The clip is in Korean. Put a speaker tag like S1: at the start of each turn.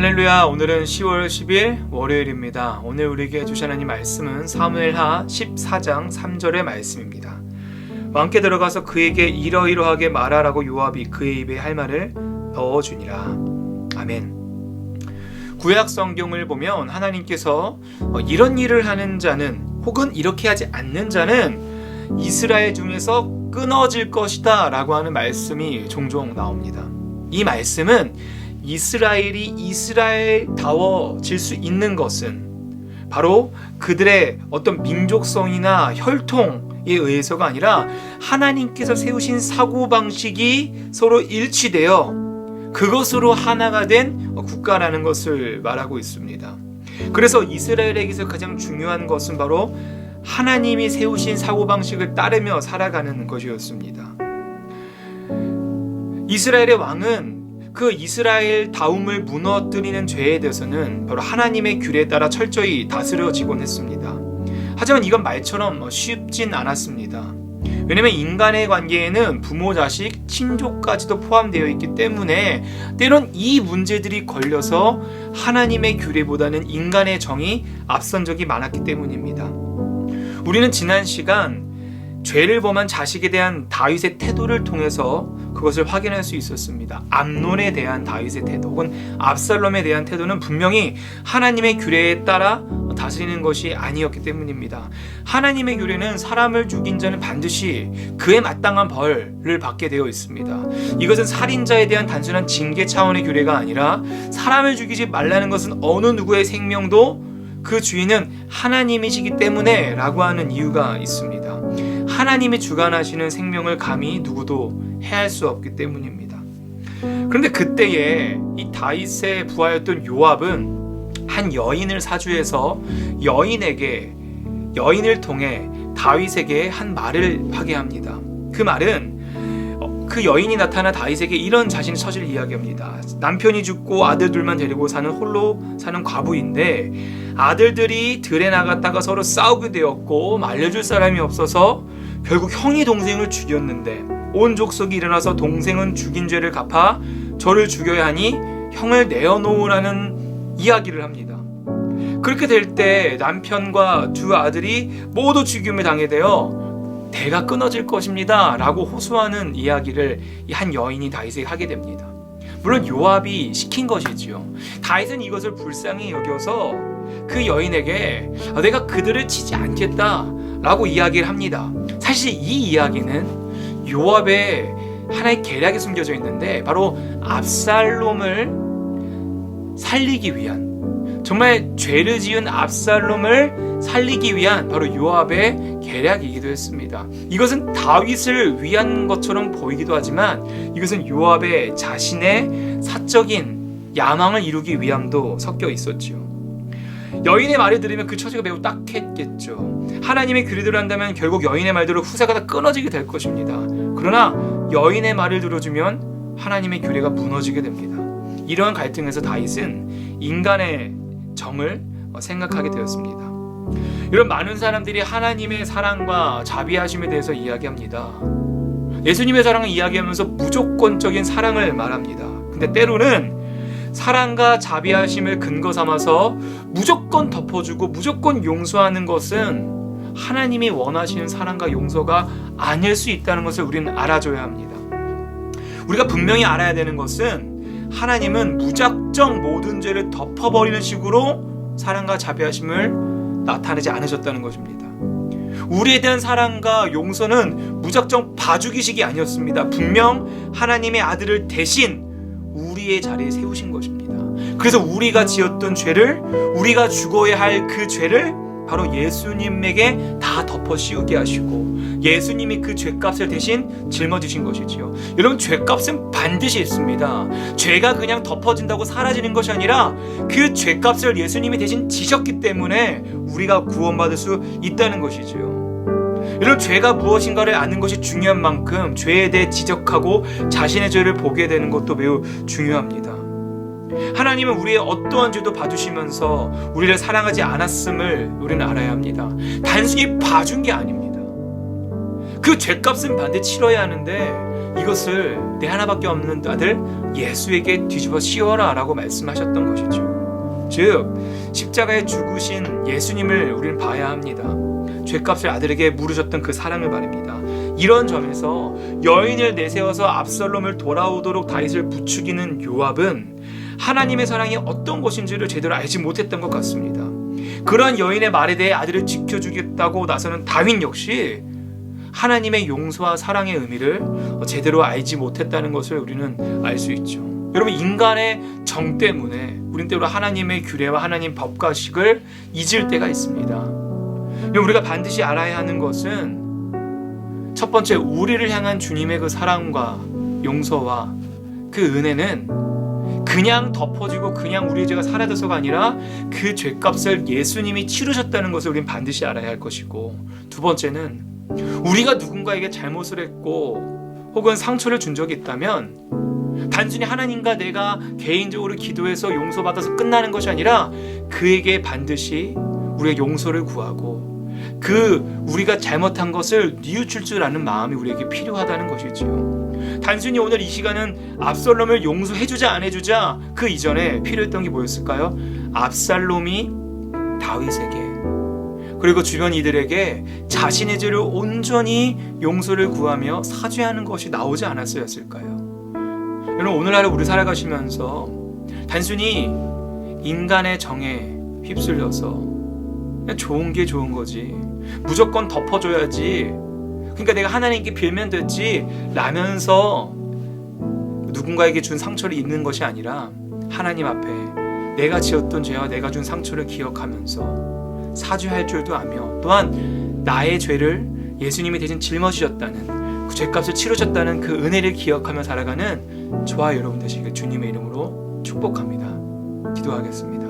S1: 할렐루야 오늘은 10월 10일 월요일입니다. 오늘 우리에게 주신 하나님 말씀은 사무엘하 14장 3절의 말씀입니다. 왕께 들어가서 그에게 이러이러하게 말하라고 요압이 그의 입에 할 말을 넣어 주니라. 아멘. 구약 성경을 보면 하나님께서 어, 이런 일을 하는 자는 혹은 이렇게 하지 않는 자는 이스라엘 중에서 끊어질 것이다 라고 하는 말씀이 종종 나옵니다. 이 말씀은 이스라엘이 이스라엘다워질 수 있는 것은 바로 그들의 어떤 민족성이나 혈통에 의해서가 아니라 하나님께서 세우신 사고방식이 서로 일치되어 그것으로 하나가 된 국가라는 것을 말하고 있습니다. 그래서 이스라엘에게서 가장 중요한 것은 바로 하나님이 세우신 사고방식을 따르며 살아가는 것이었습니다. 이스라엘의 왕은 그 이스라엘 다움을 무너뜨리는 죄에 대해서는 바로 하나님의 규례에 따라 철저히 다스려지곤 했습니다. 하지만 이건 말처럼 쉽진 않았습니다. 왜냐면 인간의 관계에는 부모, 자식, 친족까지도 포함되어 있기 때문에 때론 이 문제들이 걸려서 하나님의 규례보다는 인간의 정이 앞선 적이 많았기 때문입니다. 우리는 지난 시간 죄를 범한 자식에 대한 다윗의 태도를 통해서 그것을 확인할 수 있었습니다. 암론에 대한 다윗의 태도 혹은 압살롬에 대한 태도는 분명히 하나님의 규례에 따라 다스리는 것이 아니었기 때문입니다. 하나님의 규례는 사람을 죽인 자는 반드시 그에 마땅한 벌을 받게 되어 있습니다. 이것은 살인자에 대한 단순한 징계 차원의 규례가 아니라 사람을 죽이지 말라는 것은 어느 누구의 생명도 그 주인은 하나님이시기 때문에 라고 하는 이유가 있습니다. 하나님이 주관하시는 생명을 감히 누구도 해할 수 없기 때문입니다. 그런데 그때에 이 다윗의 부하였던 요압은 한 여인을 사주해서 여인에게 여인을 통해 다윗에게 한 말을 하게 합니다. 그 말은 그 여인이 나타나 다윗에게 이런 자신의 처지를 이야기합니다. 남편이 죽고 아들들만 데리고 사는 홀로 사는 과부인데 아들들이 들에 나갔다가 서로 싸우게 되었고 말려줄 사람이 없어서 결국 형이 동생을 죽였는데 온 족속이 일어나서 동생은 죽인 죄를 갚아 저를 죽여야 하니 형을 내어놓으라는 이야기를 합니다. 그렇게 될 때 남편과 두 아들이 모두 죽임을 당해 되어 대가 끊어질 것입니다. 라고 호소하는 이야기를 한 여인이 다윗에게 하게 됩니다. 물론 요압이 시킨 것이지요. 다윗은 이것을 불쌍히 여겨서 그 여인에게 내가 그들을 치지 않겠다 라고 이야기를 합니다. 사실 이 이야기는 요압의 하나의 계략이 숨겨져 있는데 바로 압살롬을 살리기 위한 정말 죄를 지은 압살롬을 살리기 위한 바로 요압의 계략이기도 했습니다. 이것은 다윗을 위한 것처럼 보이기도 하지만 이것은 요압의 자신의 사적인 야망을 이루기 위함도 섞여 있었지요. 여인의 말을 들으면 그 처지가 매우 딱했겠죠. 하나님의 규례대로 한다면 결국 여인의 말대로 후사가 다 끊어지게 될 것입니다. 그러나 여인의 말을 들어주면 하나님의 규례가 무너지게 됩니다. 이러한 갈등에서 다윗은 인간의 정을 생각하게 되었습니다. 이런 많은 사람들이 하나님의 사랑과 자비하심에 대해서 이야기합니다. 예수님의 사랑을 이야기하면서 무조건적인 사랑을 말합니다. 근데 때로는 사랑과 자비하심을 근거 삼아서 무조건 덮어주고 무조건 용서하는 것은 하나님이 원하시는 사랑과 용서가 아닐 수 있다는 것을 우리는 알아줘야 합니다. 우리가 분명히 알아야 되는 것은 하나님은 무작정 모든 죄를 덮어버리는 식으로 사랑과 자비하심을 나타내지 않으셨다는 것입니다. 우리에 대한 사랑과 용서는 무작정 봐주기식이 아니었습니다. 분명 하나님의 아들을 대신 우리의 자리에 세우신 것입니다. 그래서 우리가 지었던 죄를 우리가 죽어야 할 그 죄를 바로 예수님에게 다 덮어 씌우게 하시고 예수님이 그 죄값을 대신 짊어지신 것이지요. 여러분 죄값은 반드시 있습니다. 죄가 그냥 덮어진다고 사라지는 것이 아니라 그 죄값을 예수님이 대신 지셨기 때문에 우리가 구원받을 수 있다는 것이지요. 여러분 죄가 무엇인가를 아는 것이 중요한 만큼 죄에 대해 지적하고 자신의 죄를 보게 되는 것도 매우 중요합니다. 하나님은 우리의 어떠한 죄도 봐주시면서 우리를 사랑하지 않았음을 우리는 알아야 합니다. 단순히 봐준 게 아닙니다. 그 죄값은 반드시 치러야 하는데 이것을 내 하나밖에 없는 아들 예수에게 뒤집어 씌워라 라고 말씀하셨던 것이죠. 즉 십자가에 죽으신 예수님을 우리는 봐야 합니다. 죄값을 아들에게 물으셨던 그 사랑을 말입니다. 이런 점에서 여인을 내세워서 압살롬을 돌아오도록 다윗을 부추기는 요압은 하나님의 사랑이 어떤 것인지를 제대로 알지 못했던 것 같습니다. 그러한 여인의 말에 대해 아들을 지켜주겠다고 나서는 다윗 역시 하나님의 용서와 사랑의 의미를 제대로 알지 못했다는 것을 우리는 알 수 있죠. 여러분 인간의 정 때문에 우린 때로 하나님의 규례와 하나님 법과식을 잊을 때가 있습니다. 우리가 반드시 알아야 하는 것은 첫 번째 우리를 향한 주님의 그 사랑과 용서와 그 은혜는 그냥 덮어지고 그냥 우리의 죄가 사라져서가 아니라 그 죄값을 예수님이 치르셨다는 것을 우린 반드시 알아야 할 것이고 두 번째는 우리가 누군가에게 잘못을 했고 혹은 상처를 준 적이 있다면 단순히 하나님과 내가 개인적으로 기도해서 용서받아서 끝나는 것이 아니라 그에게 반드시 우리의 용서를 구하고 그 우리가 잘못한 것을 뉘우칠 줄 아는 마음이 우리에게 필요하다는 것이지요. 단순히 오늘 이 시간은 압살롬을 용서해주자 안 해주자 그 이전에 필요했던 게 뭐였을까요? 압살롬이 다윗에게 그리고 주변 이들에게 자신의 죄를 온전히 용서를 구하며 사죄하는 것이 나오지 않았어였을까요? 여러분 오늘 하루 우리 살아가시면서 단순히 인간의 정에 휩쓸려서 좋은 게 좋은 거지 무조건 덮어줘야지 그러니까 내가 하나님께 빌면 됐지 라면서 누군가에게 준 상처를 잊는 것이 아니라 하나님 앞에 내가 지었던 죄와 내가 준 상처를 기억하면서 사죄할 줄도 아며 또한 나의 죄를 예수님이 대신 짊어지셨다는 그 죄값을 치르셨다는 그 은혜를 기억하며 살아가는 저와 여러분 되시길 주님의 이름으로 축복합니다. 기도하겠습니다.